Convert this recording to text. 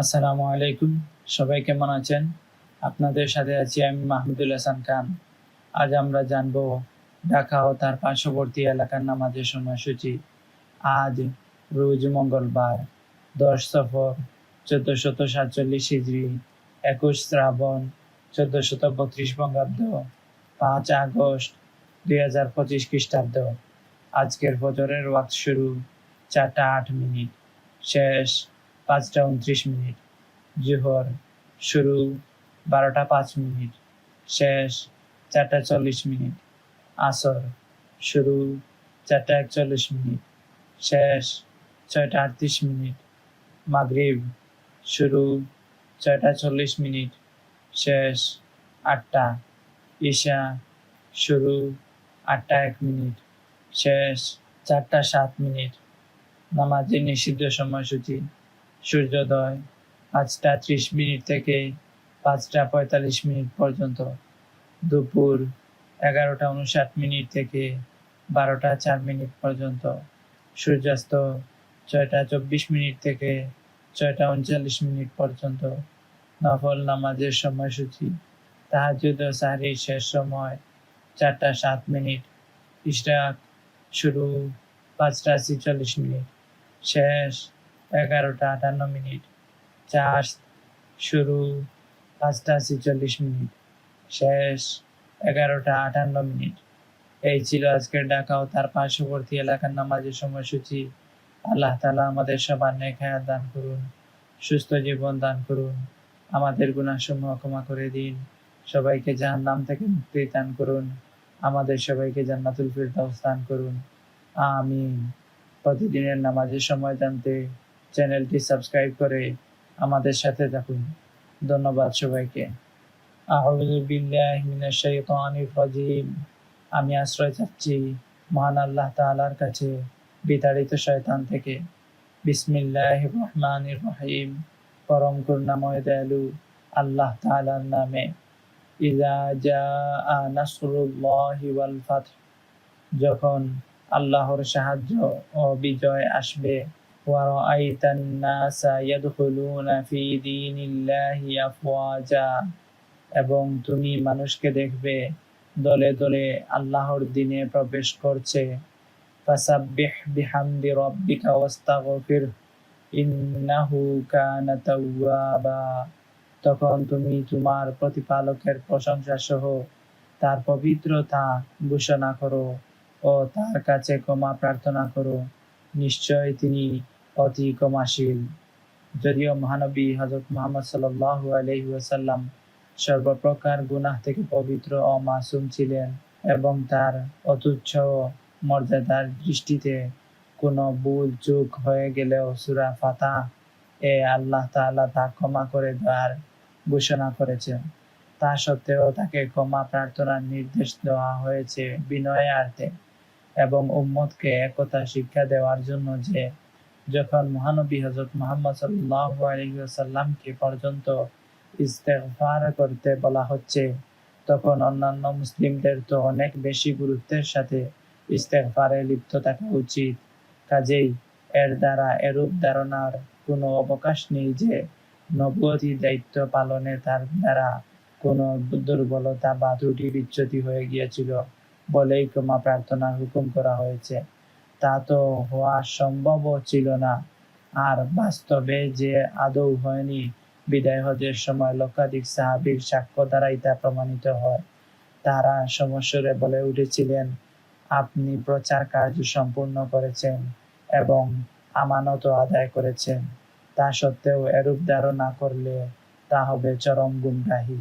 আসসালামু আলাইকুম। সবাই কেমন আছেন? আপনাদের সাথে আছি আমি মাহমুদুল হাসান খান। আজ আমরা জানব ঢাকা ও তার পার্শ্ববর্তী এলাকার নামাজের সময়সূচি। আজ রোজ মঙ্গলবার, দশ সফর চোদ্দ শত সাতচল্লিশ হিজড়ি একুশ শ্রাবণ চোদ্দ শত বত্রিশ বঙ্গাব্দ, পাঁচ আগস্ট, দুই হাজার পঁচিশ খ্রিস্টাব্দ। আজকের বছরের ওয়াক্ত শুরু চারটা আট মিনিট। শেষ পাঁচটা উনত্রিশ মিনিট, জোহর শুরু বারোটা পাঁচ মিনিট, শেষ চারটা চল্লিশ মিনিট, আসর শুরু চারটা একচল্লিশ মিনিট, শেষ ছয়টা আটত্রিশ মিনিট, মাগরিব শুরু ছয়টা চল্লিশ মিনিট, শেষ আটটা ঈশা শুরু আটটা এক মিনিট, শেষ চারটা সাত মিনিট, নামাজের নিষিদ্ধ সময়সূচি। সূর্যোদয় পাঁচটা ত্রিশ মিনিট থেকে পাঁচটা পঁয়তাল্লিশ মিনিট পর্যন্ত। দুপুর এগারোটা উনষাট মিনিট থেকে বারোটা চার মিনিট পর্যন্ত। সূর্যাস্ত ছয়টা চব্বিশ মিনিট থেকে ছয়টা উনচল্লিশ মিনিট পর্যন্ত। নফল নামাজের সময়সূচি। তাহাজুদ ও শেষ সময় চারটা সাত মিনিট। ইশরাক শুরু পাঁচটা ছিচল্লিশ মিনিট। শেষ এগারোটা আটান্ন মিনিট। চাষ শুরু পাঁচটা ছিচল্লিশ মিনিট। শেষ এগারোটা আটান্ন মিনিট। এই ছিল আজকের ঢাকা ও তার পার্শ্ববর্তী এলাকার নামাজের সময়সূচি। আল্লাহ তালা আমাদের সবার হায়াত দান করুন, সুস্থ জীবন দান করুন, আমাদের গুণাসমূহ ক্ষমা করে দিন। সবাইকে জাহান্নাম থেকে মুক্তি দান করুন, আমাদের সবাইকে জান্নাতুল ফিরদাউস দান করুন। আমিন। প্রতিদিনের নামাজের সময় জানতে চ্যানেলটি সাবস্ক্রাইব করে আমাদের সাথে থাকুন। ধন্যবাদ সবাইকে। আমি আশ্রয় চাচ্ছি মহান আল্লাহ তাআলার কাছে, বিতাড়িত শয়তান থেকে। বিসমিল্লাহির রহমানির রহিম। পরম করুণাময় দয়ালু আল্লাহ তাআলার নামে। ইজা যখন আল্লাহর সাহায্য ও বিজয় আসবে وَرَأَيْتَ النَّاسَ يَدْخُلُونَ فِي دِينِ اللَّهِ أَفْوَاجًا এবং তুমি মানুষকে দেখবে দলে দলে আল্লাহর দিনে প্রবেশ করছে ফাসাব্বিহ বিহামদি রাব্বিকা ওয়াস্তাগফির ইন্নাহু কানা তাওয়াবা তখন তুমি তোমার প্রতিপালকের প্রশংসা সহ তার পবিত্রতা ঘোষণা করো ও তার কাছে ক্ষমা প্রার্থনা করো নিশ্চয় তিনি অতি ক্ষমাশীল যদিও মহানবী হজরত মোহাম্মদ সাল্লাহ আলহিউসাল্লাম সর্বপ্রকার গুনাহ থেকে পবিত্র ও মাসুম ছিলেন এবং তার অতুচ্ছ মর্যাদার দৃষ্টিতে কোনো ভুল চুক হয়ে গেলেও সুরা ফাতা এ আল্লাহ তাআলা তা ক্ষমা করে দেওয়ার ঘোষণা করেছেন। তা সত্ত্বেও তাকে ক্ষমা প্রার্থনার নির্দেশ দেওয়া হয়েছে বিনয়ার্থে এবং উম্মতকে একতা শিক্ষা দেওয়ার জন্য যে যখন মহানবী হজরত মোহাম্মদ সাল্লাহ আলহিসাল্লামকে পর্যন্ত ইস্তেফার করতে বলা হচ্ছে, তখন অন্যান্য মুসলিমদের তো অনেক বেশি গুরুত্বের সাথে ইস্তেগফারে লিপ্ত থাকা উচিত। কাজেই এর দ্বারা এরূপ ধারণার কোনো অবকাশ নেই যে নবতী দায়িত্ব পালনে তার দ্বারা কোনো দুর্বলতা বা ত্রুটি বিচ্যুতি হয়ে গিয়েছিল। বলেই ক্ষমা প্রার্থনার হুকুম করা হয়েছে। তা তো হওয়া সম্ভব ছিল না। আর বাস্তবে যে আদৌ হয়নি, বিদায় হজের সময় লক্ষাধিক সাহাবির সাক্ষ্য দ্বারাই তা প্রমাণিত হয়। তারা সমস্যরে বলে উঠেছিলেন, আপনি প্রচার কার্য সম্পূর্ণ করেছেন এবং আমানত আদায় করেছেন। তা সত্ত্বেও এরূপ ধারণা করলে তা হবে চরম গুমরাহী।